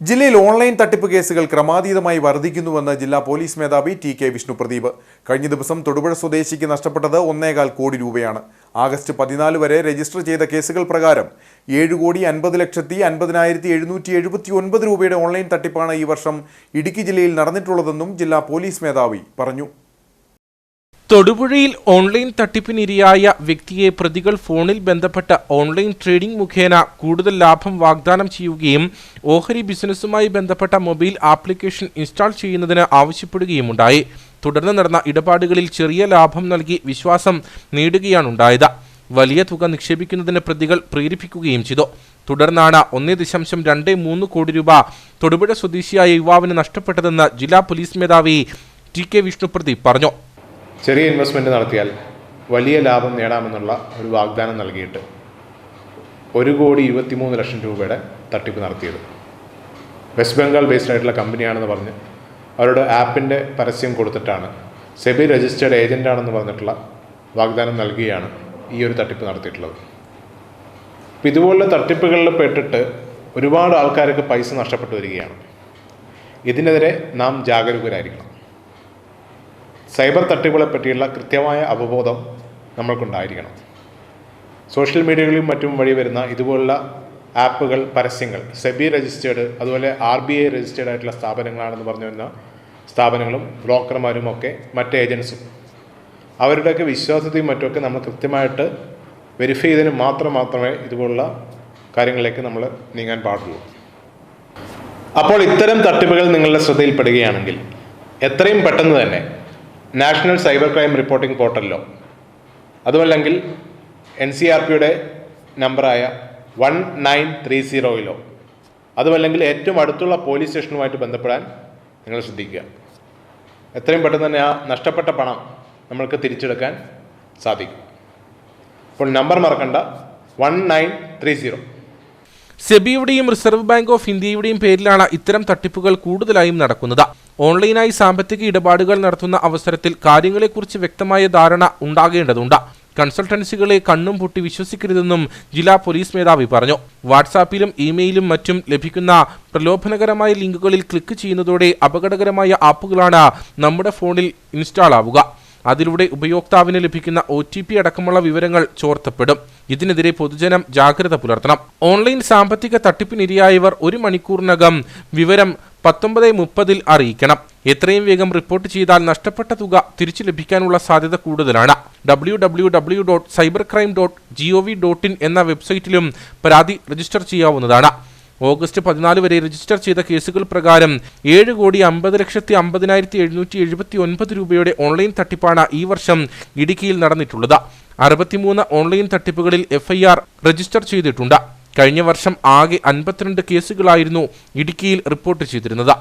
ജില്ലയിൽ ഓൺലൈൻ തട്ടിപ്പ് കേസുകൾ ക്രമാതീതമായി വർദ്ധിക്കുന്നുവെന്ന് ജില്ലാ പോലീസ് മേധാവി ടി കെ വിഷ്ണു പ്രദീപ് കഴിഞ്ഞ ദിവസം തൊടുപുഴ സ്വദേശിക്ക് നഷ്ടപ്പെട്ടത് ഒന്നേകാൽ കോടി രൂപയാണ്. ആഗസ്റ്റ് പതിനാല് വരെ രജിസ്റ്റർ ചെയ്ത കേസുകൾ പ്രകാരം ഏഴ് കോടി അൻപത് ലക്ഷത്തി അൻപതിനായിരത്തി എഴുന്നൂറ്റി എഴുപത്തി ഒൻപത് രൂപയുടെ ഓൺലൈൻ തട്ടിപ്പാണ് ഈ വർഷം ഇടുക്കി ജില്ലയിൽ നടന്നിട്ടുള്ളതെന്നും ജില്ലാ പോലീസ് മേധാവി പറഞ്ഞു. തൊടുപുഴയിൽ ഓൺലൈൻ തട്ടിപ്പിനിരയായ വ്യക്തിയെ പ്രതികൾ ഫോണിൽ ബന്ധപ്പെട്ട ഓൺലൈൻ ട്രേഡിംഗ് മുഖേന കൂടുതൽ ലാഭം വാഗ്ദാനം ചെയ്യുകയും ഓഹരി ബിസിനസ്സുമായി ബന്ധപ്പെട്ട മൊബൈൽ ആപ്ലിക്കേഷൻ ഇൻസ്റ്റാൾ ചെയ്യുന്നതിന് ആവശ്യപ്പെടുകയുമുണ്ടായി. തുടർന്ന് നടന്ന ഇടപാടുകളിൽ ചെറിയ ലാഭം നൽകി വിശ്വാസം നേടുകയാണുണ്ടായത്. വലിയ തുക നിക്ഷേപിക്കുന്നതിന് പ്രതികൾ പ്രേരിപ്പിക്കുകയും ചെയ്തു. തുടർന്നാണ് ഒന്നേ ദശാംശം രണ്ട് മൂന്ന് കോടി രൂപ തൊടുപുഴ സ്വദേശിയായ യുവാവിന് നഷ്ടപ്പെട്ടതെന്ന് ജില്ലാ പോലീസ് മേധാവി ടി കെ വിഷ്ണുപ്രതി പറഞ്ഞു. ചെറിയ ഇൻവെസ്റ്റ്മെന്റ് നടത്തിയാൽ വലിയ ലാഭം നേടാമെന്നുള്ള ഒരു വാഗ്ദാനം നൽകിയിട്ട് ഒരു കോടി ഇരുപത്തിമൂന്ന് ലക്ഷം രൂപയുടെ തട്ടിപ്പ് നടത്തിയത്. വെസ്റ്റ് ബംഗാൾ ബേസ്ഡ് ആയിട്ടുള്ള കമ്പനിയാണെന്ന് പറഞ്ഞ് അവരുടെ ആപ്പിന്റെ പരസ്യം കൊടുത്തിട്ടാണ് സെബി രജിസ്റ്റേഡ് ഏജന്റാണെന്ന് പറഞ്ഞിട്ടുള്ള വാഗ്ദാനം നൽകിയാണ് ഈ ഒരു തട്ടിപ്പ് നടത്തിയിട്ടുള്ളത്. അപ്പം ഇതുപോലുള്ള തട്ടിപ്പുകളിൽ പെട്ടിട്ട് ഒരുപാട് ആൾക്കാർക്ക് പൈസ നഷ്ടപ്പെട്ടു വരികയാണ്. ഇതിനെതിരെ നാം ജാഗരൂകരായിരിക്കണം. സൈബർ തട്ടിപ്പുകളെ പറ്റിയുള്ള കൃത്യമായ അവബോധം നമ്മൾക്കുണ്ടായിരിക്കണം. സോഷ്യൽ മീഡിയകളിലും മറ്റും വഴി വരുന്ന ഇതുപോലുള്ള ആപ്പുകൾ പരസ്യങ്ങൾ സെബി രജിസ്റ്റേർഡ് അതുപോലെ ആർ ബി ഐ രജിസ്റ്റേർഡ് ആയിട്ടുള്ള സ്ഥാപനങ്ങളാണെന്ന് പറഞ്ഞു വരുന്ന സ്ഥാപനങ്ങളും ബ്രോക്കർമാരും ഒക്കെ മറ്റ് ഏജൻസും. അവരുടെയൊക്കെ വിശ്വാസത്തെയും മറ്റുമൊക്കെ നമ്മൾ കൃത്യമായിട്ട് വെരിഫൈ ചെയ്തതിന് മാത്രം മാത്രമേ ഇതുപോലുള്ള കാര്യങ്ങളിലേക്ക് നമ്മൾ നീങ്ങാൻ പാടുള്ളൂ. അപ്പോൾ ഇത്തരം തട്ടിപ്പുകൾ നിങ്ങളുടെ ശ്രദ്ധയിൽപ്പെടുകയാണെങ്കിൽ എത്രയും പെട്ടെന്ന് തന്നെ നാഷണൽ സൈബർ ക്രൈം റിപ്പോർട്ടിംഗ് പോർട്ടലിലോ. അതുമല്ലെങ്കിൽ എൻ സി ആർ പിയുടെ നമ്പറായ വൺ നയൻ ത്രീ സീറോയിലോ. അതുമല്ലെങ്കിൽ ഏറ്റവും അടുത്തുള്ള പോലീസ് സ്റ്റേഷനുമായിട്ട് ബന്ധപ്പെടാൻ നിങ്ങൾ ശ്രദ്ധിക്കുക. എത്രയും പെട്ടെന്ന് തന്നെ ആ നഷ്ടപ്പെട്ട പണം നമ്മൾക്ക് തിരിച്ചെടുക്കാൻ സാധിക്കും. അപ്പോൾ നമ്പർ മറക്കണ്ട. One nine three zero. സെബിയുടെയും reserve bank of ഇന്ത്യയുടെയും പേരിലാണ് ഇത്തരം തട്ടിപ്പുകൾ കൂടുതലായും നടക്കുന്നത്. ഓൺലൈനായി സാമ്പത്തിക ഇടപാടുകൾ നടത്തുന്ന അവസരത്തിൽ കാര്യങ്ങളെക്കുറിച്ച് വ്യക്തമായ ധാരണ ഉണ്ടാകേണ്ടതുണ്ട്. കൺസൾട്ടൻസികളെ കണ്ണും പൊട്ടി വിശ്വസിക്കരുതെന്നും ജില്ലാ പോലീസ് മേധാവി പറഞ്ഞു. വാട്സാപ്പിലും ഇമെയിലും മറ്റും ലഭിക്കുന്ന പ്രലോഭനകരമായ ലിങ്കുകളിൽ ക്ലിക്ക് ചെയ്യുന്നതോടെ അപകടകരമായ ആപ്പുകളാണ് നമ്മുടെ ഫോണിൽ ഇൻസ്റ്റാൾ ആവുക. അതിലൂടെ ഉപയോക്താവിന് ലഭിക്കുന്ന ഒ അടക്കമുള്ള വിവരങ്ങൾ ചോർത്തപ്പെടും. ഇതിനെതിരെ പൊതുജനം ജാഗ്രത പുലർത്തണം. ഓൺലൈൻ സാമ്പത്തിക തട്ടിപ്പിനിരയായവർ ഒരു മണിക്കൂറിനകം വിവരം പത്തൊമ്പത് മുപ്പതിൽ അറിയിക്കണം. എത്രയും വേഗം റിപ്പോർട്ട് ചെയ്താൽ നഷ്ടപ്പെട്ട തുക തിരിച്ചു ലഭിക്കാനുള്ള സാധ്യത കൂടുതലാണ്. W W W dot cyber crime dot V dot in എന്ന വെബ്സൈറ്റിലും പരാതി രജിസ്റ്റർ ചെയ്യാവുന്നതാണ്. ഓഗസ്റ്റ് പതിനാല് വരെ രജിസ്റ്റർ ചെയ്ത കേസുകൾ പ്രകാരം ഏഴ് കോടി അമ്പത് ലക്ഷത്തി അമ്പതിനായിരത്തി എഴുന്നൂറ്റി എഴുപത്തി ഒൻപത് രൂപയുടെ ഓൺലൈൻ തട്ടിപ്പാണ് ഈ വർഷം ഇടുക്കിയിൽ നടന്നിട്ടുള്ളത്. അറുപത്തിമൂന്ന് ഓൺലൈൻ തട്ടിപ്പുകളിൽ എഫ്ഐആർ രജിസ്റ്റർ ചെയ്തിട്ടുണ്ട്. കഴിഞ്ഞ വർഷം ആകെ അൻപത്തിരണ്ട് കേസുകളായിരുന്നു ഇടുക്കിയിൽ റിപ്പോർട്ട് ചെയ്തിരുന്നത്.